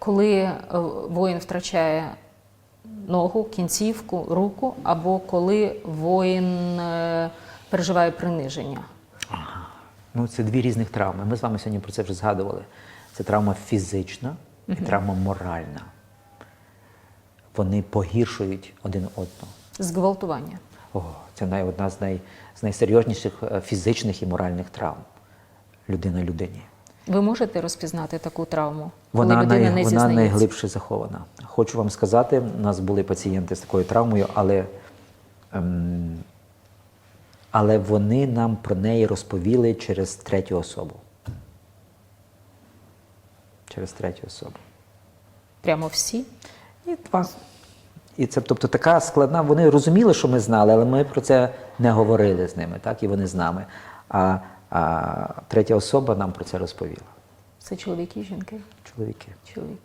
коли е, воїн втрачає ногу, кінцівку, руку, або коли воїн е, переживає приниження. Ну, це дві різних травми. Ми з вами сьогодні про це вже згадували. Це травма фізична і травма моральна. Вони погіршують один одного. Зґвалтування. О, це одна з, най, з найсерйозніших е, фізичних і моральних травм людина людині. Ви можете розпізнати таку травму, Вона, коли людина най, не вона найглибше захована. Хочу вам сказати, у нас були пацієнти з такою травмою, але, ем, але вони нам про неї розповіли через третю особу. Через третю особу. Прямо всі? І два. І це, тобто, така складна. Вони розуміли, що ми знали, але ми про це не говорили з ними, так, і вони з нами. А, а третя особа нам про це розповіла. Це чоловіки і жінки? Чоловіки. Чоловіки.